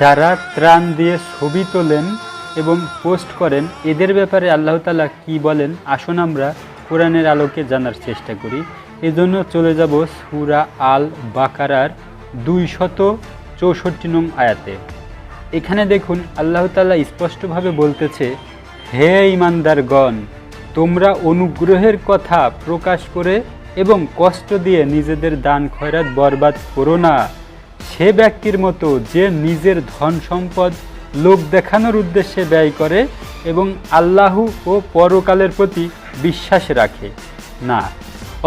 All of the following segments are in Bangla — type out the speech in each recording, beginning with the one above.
যারা ত্রাণ দিয়ে ছবি তোলেন এবং পোস্ট করেন, এদের ব্যাপারে আল্লাহ তালা কী বলেন? আসুন আমরা কোরআনের আলোকে জানার চেষ্টা করি। এজন্য চলে যাব সুরা আল বাকারার দুই শত চৌষট্টি নং আয়াতে। এখানে দেখুন, আল্লাহ তালা স্পষ্টভাবে বলতেছে, হে ইমানদারগণ তোমরা অনুগ্রহের কথা প্রকাশ করে এবং কষ্ট দিয়ে নিজেদের দান খয়রাত বরবাদ করো না। সে ব্যক্তির মতো যে নিজের ধন সম্পদ লোক দেখানোর উদ্দেশ্যে ব্যয় করে এবং আল্লাহ ও পরকালের প্রতি বিশ্বাস রাখে। না,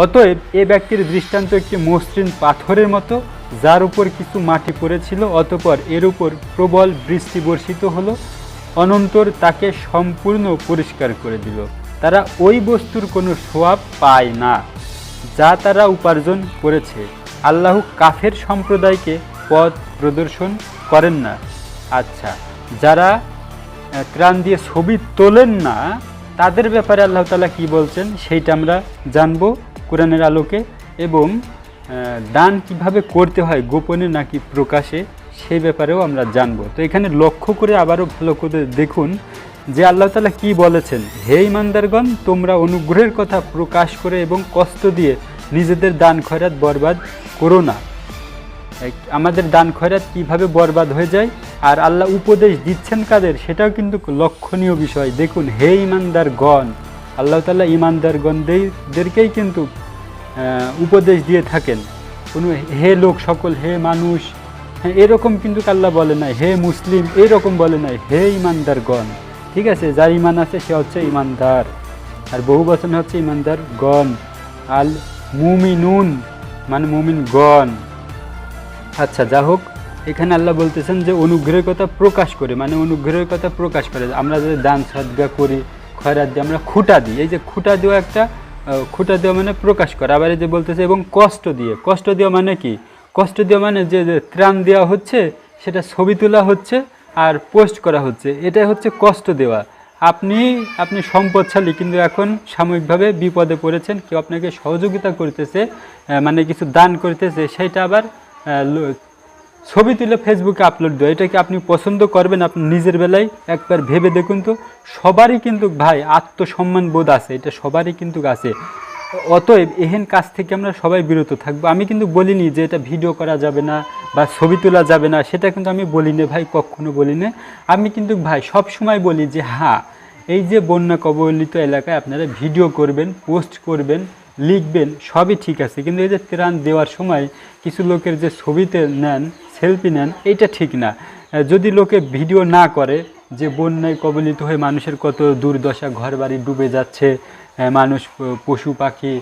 অতএব এ ব্যক্তির দৃষ্টান্ত একটি মসৃণ পাথরের মতো, যার উপর কিছু মাটি পড়েছিল, অতপর এর উপর প্রবল বৃষ্টি বর্ষিত হলো, অনন্তর তাকে সম্পূর্ণ পরিষ্কার করে দিল। তারা ওই বস্তুর কোনো সোয়াব পায় না, যা তারা উপার্জন করেছে। আল্লাহ কাফের সম্প্রদায়কে পথ প্রদর্শন করেন না। আচ্ছা যারা ত্রাণ দিয়ে ছবি তোলেন না, তাদের ব্যাপারে আল্লাহ তালা কী বলছেন সেইটা আমরা জানব কোরআনের আলোকে এবং দান কীভাবে করতে হয় গোপনে নাকি প্রকাশে সেই ব্যাপারেও আমরা জানব। তো এখানে লক্ষ্য করে আবারও ভালো করে দেখুন যে আল্লাহ তালা কি বলেছেন, হে ইমানদারগণ তোমরা অনুগ্রহের কথা প্রকাশ করে এবং কষ্ট দিয়ে নিজেদের দান খয়রাত বরবাদ করো না। আমাদের দান খয়রাত কীভাবে বরবাদ হয়ে যায় আর আল্লাহ উপদেশ দিচ্ছেন কাদের, সেটাও কিন্তু লক্ষণীয় বিষয়। দেখুন, হে ইমানদার গণ আল্লাহ তালা ইমানদারগণদেরকেই কিন্তু উপদেশ দিয়ে থাকেন। কোনো হে লোক, সকল হে মানুষ হ্যাঁ এরকম কিন্তু আল্লাহ বলে নাই। হে মুসলিম, এরকম বলে নাই। হে ইমানদার গণ ঠিক আছে? যার ইমান আছে, সে হচ্ছে ইমানদার। আর বহু বচন হচ্ছে ইমানদার গণ আল মুমিনুন মানে মুমিন গণ আচ্ছা যা হোক, এখানে আল্লাহ বলতেছেন যে অনুগ্রহের কথা প্রকাশ করে মানে অনুগ্রহের কথা প্রকাশ করে। আমরা যদি দান সাদগা করি, খয়রাত দিয়ে আমরা খুঁটা দিই। এই যে খুঁটা দেওয়া একটা খুঁটা দেওয়া মানে প্রকাশ করা। আবার এই যে বলতেছে, এবং কষ্ট দিয়ে। কষ্ট দেওয়া মানে কি? কষ্ট দেওয়া মানে যে ত্রাণ দেওয়া হচ্ছে, সেটা ছবি তোলা হচ্ছে আর পোস্ট করা হচ্ছে। এটাই হচ্ছে কষ্ট দেওয়া। আপনি আপনি সম্পদশালী, কিন্তু এখন সাময়িকভাবে বিপদে পড়েছেন, কেউ আপনাকে সহযোগিতা করতেছে মানে কিছু দান করতেছে সেইটা আবার ছবি তুলে ফেসবুকে আপলোড দেওয়া, এটা কি আপনি পছন্দ করবেন আপনি নিজের বেলায়? একবার ভেবে দেখুন তো, সবারই কিন্তু ভাই আত্মসম্মান বোধ আছে, এটা সবারই কিন্তু আছে। অতএব এহেন কাজ থেকে আমরা সবাই বিরত থাকব। আমি কিন্তু বলিনি যে এটা ভিডিও করা যাবে না বা ছবি তোলা যাবে না, সেটা কিন্তু আমি বলি না ভাই, কখনো বলি না আমি কিন্তু ভাই সব সময় বলি যে হ্যাঁ এই যে বন্যা কবলিত এলাকায় আপনারা ভিডিও করবেন পোস্ট করবেন লিখবেন, সবই ঠিক আছে। কিন্তু এই যে ত্রাণ দেওয়ার সময় কিছু লোকের যে ছবিতে নেন, সেলফি নেন এটা ঠিক না। যদি লোকে ভিডিও না করে, যে বন্যায় কবলিত হয়ে মানুষের কত দুর্দশা, ঘরবাড়ি ডুবে যাচ্ছে মানুষ পশু, পাখি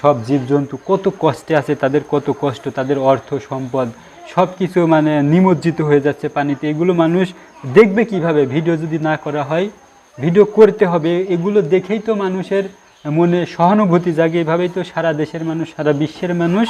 সব জীবজন্তু, কত কষ্টে আছে, তাদের কত কষ্ট, তাদের অর্থ, সম্পদ সব কিছু মানে নিমজ্জিত হয়ে যাচ্ছে পানিতে। এগুলো মানুষ দেখবে কীভাবে? ভিডিও যদি না করা হয়, ভিডিও করতে হবে। এগুলো দেখেই তো মানুষের মনে সহানুভূতি জাগে এভাবেই তো সারা দেশের মানুষ, সারা বিশ্বের মানুষ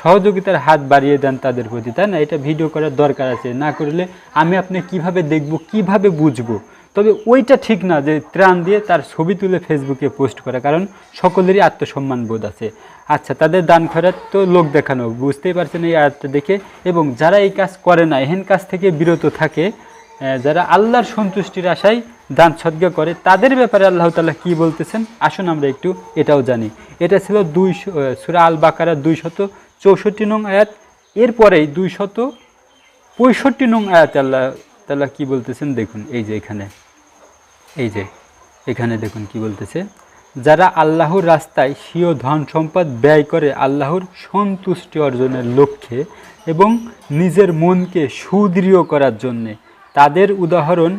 সহযোগিতার হাত বাড়িয়ে দেন তাদের প্রতি, তাই না? এটা ভিডিও করার দরকার আছে। না করলে আমি আপনি কীভাবে দেখব, কীভাবে বুঝব? তবে ওইটা ঠিক না যে ত্রাণ দিয়ে তার ছবি তুলে ফেসবুকে পোস্ট করা, কারণ সকলেরই আত্মসম্মান বোধ আছে। আচ্ছা তাদের দান খয়রাত তো লোক দেখানো, বুঝতেই পারছেন এই আয়াতটা দেখে। এবং যারা এই কাজ করে না, এহেন কাজ থেকে বিরত থাকে যারা আল্লাহর সন্তুষ্টির আশায় দান সদ্গা করে, তাদের ব্যাপারে আল্লাহ তাআলা কি বলতেছেন? আসুন আমরা একটু এটাও জানি। এটা ছিল দুই সুরা আল বাকারা দুই শত চৌষট্টি নং আয়াত। এরপরেই দুই শত পঁয়ষট্টি নং আয়াত আল্লাহ তাআলা কি বলতেছেন? দেখুন, এই যে এখানে। এই যে, এখানে দেখুন কি বলতেছে। যারা আল্লাহর রাস্তায় স্বীয় ধন সম্পদ ব্যয় করে আল্লাহর সন্তুষ্টি অর্জনের লক্ষ্যে এবং নিজের মনকে সুদৃঢ় করার জন্যে তাদের উদাহরণ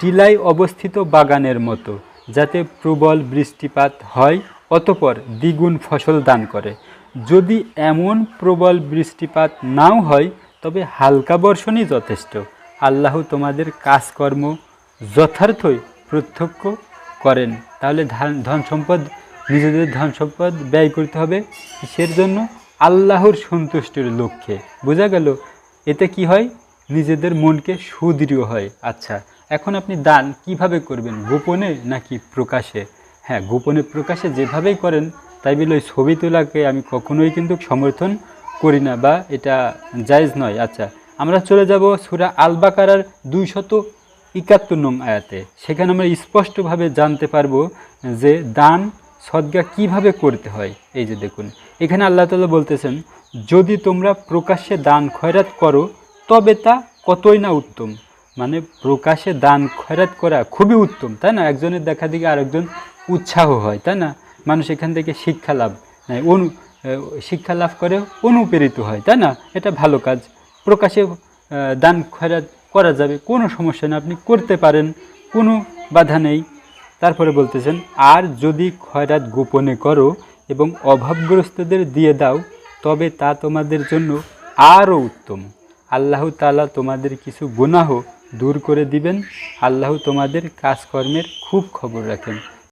টিলায় অবস্থিত বাগানের মতো, যাতে প্রবল বৃষ্টিপাত হয় অতপর দ্বিগুণ ফসল দান করে। যদি এমন প্রবল বৃষ্টিপাত নাও হয়, তবে হালকা বর্ষণই যথেষ্ট। আল্লাহ তোমাদের কাজকর্ম যথার্থই প্রত্যক্ষ করেন। তাহলে ধান- সম্পদ, নিজেদের ধন সম্পদ ব্যয় করতে হবে কিসের জন্য? আল্লাহর সন্তুষ্টির লক্ষ্যে। বোঝা গেল, এতে কি হয়? নিজেদের মনকে সুদৃঢ় হয়। আচ্ছা এখন আপনি দান কীভাবে করবেন? গোপনে নাকি প্রকাশে? হ্যাঁ গোপনে প্রকাশে যেভাবেই করেন, তাই বলে ওই ছবি তোলাকে আমি কখনোই কিন্তু সমর্থন করি না বা এটা জায়েজ নয়। আচ্ছা আমরা চলে যাব সুরা আল বাকারার দুইশত একাত্তর নং আয়াতে। সেখানে আমরা স্পষ্টভাবে জানতে পারব যে দান, সদ্গা কীভাবে করতে হয়। এই যে দেখুন, এখানে আল্লাহ তালা বলতেছেন, যদি তোমরা প্রকাশ্যে দান খয়রাত করো তবে তা কতই না উত্তম? মানে প্রকাশে দান, খয়রাত করা খুবই উত্তম, তাই না? একজনের দেখা দিকে আরেকজন উৎসাহ হয়, তাই না? মানুষ এখান থেকে শিক্ষা লাভ নেয় অনু শিক্ষা লাভ করে অনুপ্রেরিত হয়, তাই না? এটা ভালো কাজ। প্রকাশে দান, খয়রাত করা যাবে, কোনো সমস্যা নেই, আপনি করতে পারেন, কোনো বাধা নেই। তারপরে বলতেছেন, আর যদি খয়রাত গোপনে করো এবং অভাবগ্রস্তদের দিয়ে দাও, তবে তা তোমাদের জন্য আরও উত্তম। আল্লাহ তালা তোমাদের কিছু গুনাহ দূর করে দিবেন। আল্লাহ তোমাদের কাজকর্মের খুব খবর রাখেন।